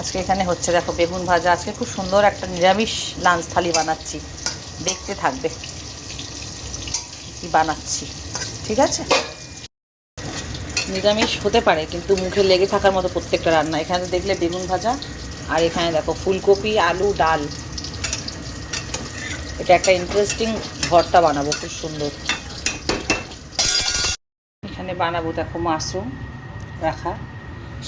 আজকে এখানে হচ্ছে, দেখো, বেগুন ভাজা। আজকে খুব সুন্দর একটা নিরামিষ লাঞ্চ থালি বানাচ্ছি। দেখতে থাকবে কি বানাচ্ছি, ঠিক আছে? নিরামিষ হতে পারে, কিন্তু মুখে লেগে থাকার মতো প্রত্যেকটা রান্না। এখানে দেখলে বেগুন ভাজা, আর এখানে দেখো, ফুলকপি, আলু, ডাল। এটা একটা ইন্টারেস্টিং ভর্তা বানাবো, খুব সুন্দর। এখানে বানাবো, দেখো, মাশরুম রাখা।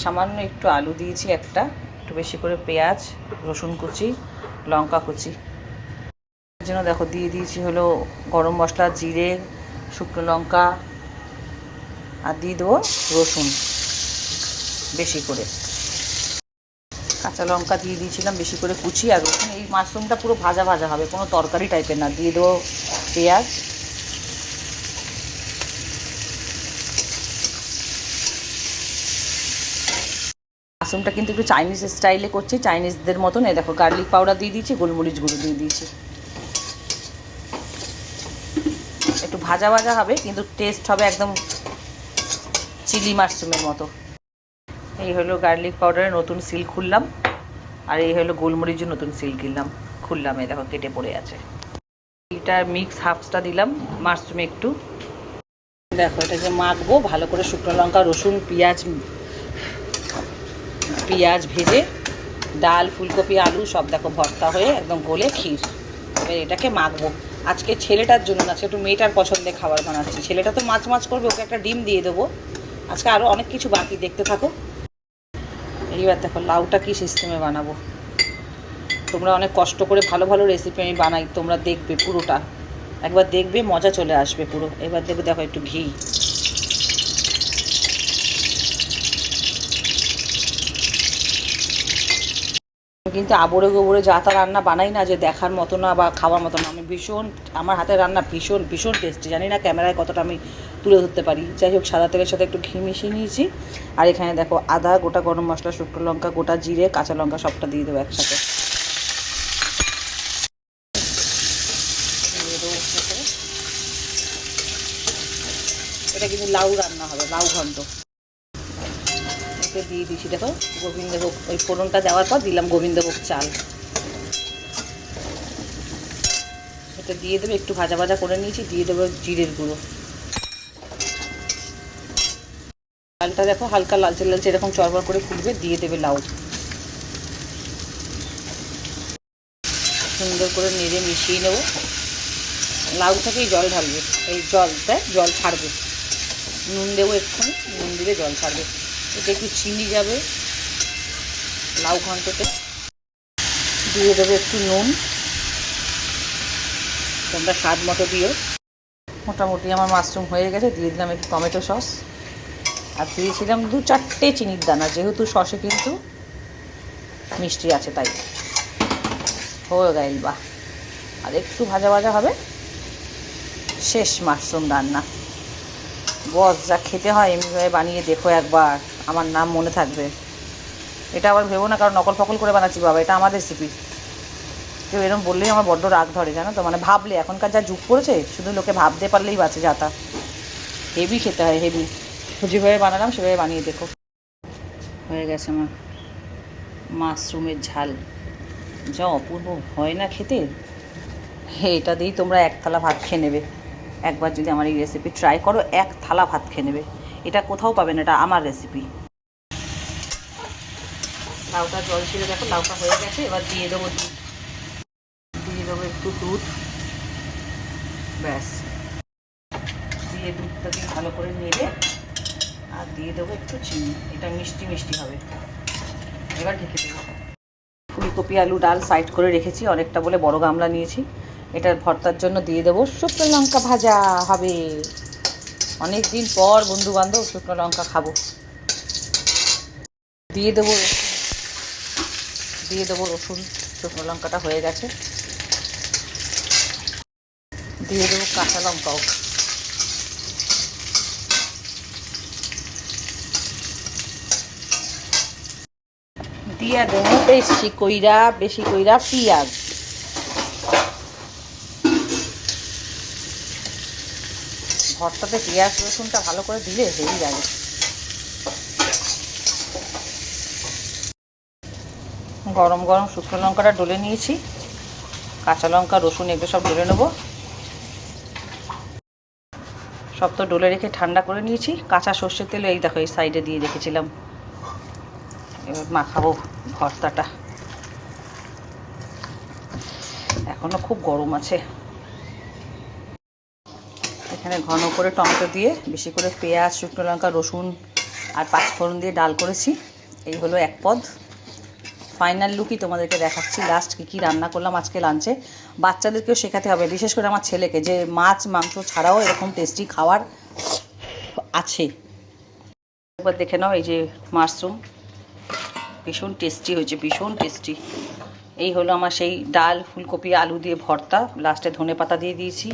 সামান্য একটু আলু দিয়েছি একটা। একটু বেশি করে পেঁয়াজ, রসুন কুচি, লঙ্কা কুচি। এর জন্য দেখো দিয়ে দিয়েছি হলো গরম মশলা, জিরে, শুকনো লঙ্কা আর দিয়ে দেবো রসুন বেশি করে। কাঁচা লঙ্কা দিয়ে দিয়েছিলাম বেশি করে কুচি আর রসুন। এই মাশরুমটা পুরো ভাজা ভাজা হবে, কোনো তরকারি টাইপের না। দিয়ে দেবো পেঁয়াজ মাশরুমটা কিন্তু একটু চাইনিজ স্টাইলে করছি। চাইনিজদের মতন, এই দেখো গার্লিক পাউডার দিয়ে দিয়েছি, গোলমরিচ গুঁড়ো দিয়ে দিয়েছি। একটু ভাজা ভাজা হবে, কিন্তু টেস্ট হবে একদম চিলি মাশরুমের মতো। এই হলো গার্লিক পাউডারের নতুন সিল খুললাম, আর এই হলো গোলমরিচের নতুন সিল কিনলাম। খুললাম, এই দেখো, কেটে পড়ে আছে। এটার মিক্স হাফসটা দিলাম, মাশরুমে একটু। দেখো, এটা যে মাখবো, ভালো করে শুকনো লঙ্কা, রসুন, পেঁয়াজ পেঁয়াজ ভেজে, ডাল, ফুলকপি, আলু, সব দেখো ভর্তা হয়ে একদম গলে ক্ষীর। এবার এটাকে মাখবো। আজকে ছেলেটার জন্য না একটু মেয়েটার পছন্দের খাবার বানাচ্ছি। ছেলেটা তো মাছ মাছ করবে, ওকে একটা ডিম দিয়ে দেবো। আজকে আরও অনেক কিছু বাকি, দেখতে থাকো। এইবার দেখো লাউটা কী সিস্টেমে বানাবো। তোমরা অনেক কষ্ট করে ভালো ভালো রেসিপি আমি বানাই, তোমরা দেখবে পুরোটা। একবার দেখবে, মজা চলে আসবে পুরো। এবার দেখবে, দেখো একটু ঘি। কিন্তু আবরে গোবরে যা তা রান্না বানাই না যে দেখার মতো না বা খাওয়ার মতো না। আমি ভীষণ, আমার হাতের রান্না ভীষণ ভীষণ টেস্টি জানি না ক্যামেরায় কতটা আমি তুলে ধরতে পারি। যাই হোক, সাদা তেলের সাথে একটু ঘি মিশিয়ে নিয়েছি। আর এখানে দেখো আদা, গোটা গরম মশলা, শুকনো লঙ্কা, গোটা জিরে, কাঁচা লঙ্কা সবটা দিয়ে দেবো একসাথে। এটা কিন্তু লাউ রান্না হবে, লাউ ঘন্ট। এতে দিয়ে দিয়েছি। দেখো, গোবিন্দভোগ, ওই ফোড়নটা দেওয়ার পর দিলাম গোবিন্দভোগ চাল। এটা দিয়ে দেবে, একটু ভাজা ভাজা করে নিয়েছি, দিয়ে দেবো জিরের গুঁড়ো। চালটা দেখো, হালকা লালচে লালচে এরকম চরবর করে ফুটবে, দিয়ে দেবে লাউ। সুন্দর করে নেড়ে মিশিয়ে নেব। লাউ থেকেই জল ঢালবে, এই জলটা জল ছাড়বে। নুন দেবো এক্ষুনি, নুন দিলে জল ছাড়বে। এতে একটু চিনি যাবে, লাউ ঘন্টতে। দিয়ে দেবো একটু নুন। তোমরা স্বাদ মতো দিও। মোটামুটি আমার মাশরুম হয়ে গেছে, দিয়ে দিলাম একটু টমেটো সস। আর দিয়েছিলাম দু চারটে চিনির দানা, যেহেতু সসে কিন্তু মিষ্টি আছে তাই। হয়ে গেল বা আর একটু ভাজা ভাজা হবে। শেষ মাশরুম রান্না। বস, যা খেতে হয়, এমনিভাবে বানিয়ে দেখো একবার। আমার নাম মনে থাকবে। এটা আবার ভেবো না, কারণ নকল ফকল করে বানাচ্ছি বাবা, এটা আমার রেসিপি কেউ এরকম বললেই আমার বড্ড রাগ ধরে, জানো তো? মানে ভাবলে, এখনকার যা যুগ পড়েছে, শুধু লোকে ভাবতে পারলেই বাঁচে যাতা। হেভি খেতে হয় হেভি যেভাবে বানালাম, সেভাবে বানিয়ে দেখো। হয়ে গেছে আমার মাশরুমের ঝাল। যা অপূর্ব, হয় না খেতে? এটা দিয়েই তোমরা এক থালা ভাত খেয়ে নেবে। একবার যদি আমার এই রেসিপি ট্রাই করো, এক থালা ভাত খেয়ে নেবে। এটা কোথাও পাবে না, এটা আমার রেসিপি লাউটা জল ছিল, দেখো লাউটা হয়ে গেছে, এবার দিয়ে দেবো দুধ। দিয়ে দেবো একটু দুধ। ব্যাস। দিয়ে দুধটাকে ভালো করে নেড়ে আর দিয়ে দেবো একটু চিনি। এটা মিষ্টি মিষ্টি হবে। এবার ঢেকে দেবো। ফুলকপি, আলু, ডাল সাইড করে রেখেছি, অনেকটা বলে বড় গামলা নিয়েছি। এটার ভর্তার জন্য দিয়ে দেবো শুকনো লঙ্কা ভাজা, হবে। অনেক দিন পর বন্ধু বান্ধব শুকনো লঙ্কা খাব। দিয়ে দেবো দিয়ে দেবো রসুন, শুকনো লঙ্কাটা হয়ে গেছে। দিয়ে দেবো কাঁচা লঙ্কাও। দিয়া দেবো বেশি কইরা বেশি কইরা পেঁয়াজ। ভর্তাতে পেঁয়াজ, রসুনটা ভালো করে দিলে হেভি লাগে গরম গরম শুকনো লঙ্কাটা ডলে নিয়েছি। কাঁচা লঙ্কা, রসুন, এগুলো সব ডলে নেব। সব তো ডলে রেখে ঠান্ডা করে নিয়েছি। কাঁচা সর্ষের তেল, এই দেখো, এই সাইডে দিয়ে রেখেছিলাম। এবার মাখাবো ভর্তাটা। এখনও খুব গরম আছে। এখানে ঘন করে টমেটো দিয়ে বেশি করে পেঁয়াজ, শুকনো লঙ্কা, রসুন আর পাঁচফোড়ন দিয়ে ডাল করেছি। এই হলো এক পদ। ফাইনাল লুকই তোমাদেরকে দেখাচ্ছি। লাস্ট কী কী রান্না করলাম আজকে লাঞ্চে বাচ্চাদেরকেও শেখাতে হবে, বিশেষ করে আমার ছেলেকে, যে মাছ, মাংস ছাড়াও এরকম টেস্টি খাওয়ার আছে। একবার দেখে নাও এই যে মাশরুম ভীষণ টেস্টি হয়েছে, ভীষণ টেস্টি এই হলো আমার সেই ডাল, ফুলকপি, আলু দিয়ে ভর্তা। লাস্টে ধনে পাতা দিয়ে দিয়েছি।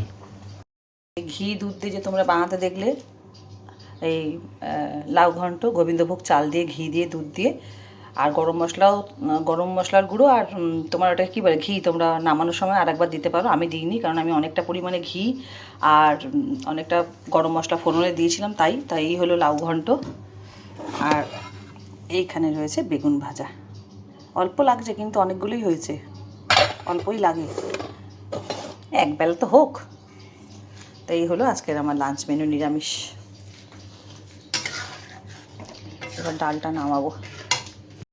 ঘি, দুধ দিয়ে যে তোমরা বানাতে দেখলে, এই লাউ ঘন্ট, গোবিন্দভোগ চাল দিয়ে, ঘি দিয়ে, দুধ দিয়ে আর গরম মশলাও, গরম মশলার গুঁড়ো আর তোমার ওটা কী বলে, ঘি তোমরা নামানোর সময় আর একবার দিতে পারো। আমি দিইনি কারণ আমি অনেকটা পরিমাণে ঘি আর অনেকটা গরম মশলা ফোড়নে দিয়েছিলাম তাই তাই এই হলো লাউ ঘন্ট। আর এইখানে রয়েছে বেগুন ভাজা। অল্প লাগছে কিন্তু অনেকগুলোই হয়েছে। অল্পই লাগে। এক বেলা তো হোক। তাই এই হলো আজকের আমার লাঞ্চ মেনু নিরামিষ। এবার ডালটা নামাবো।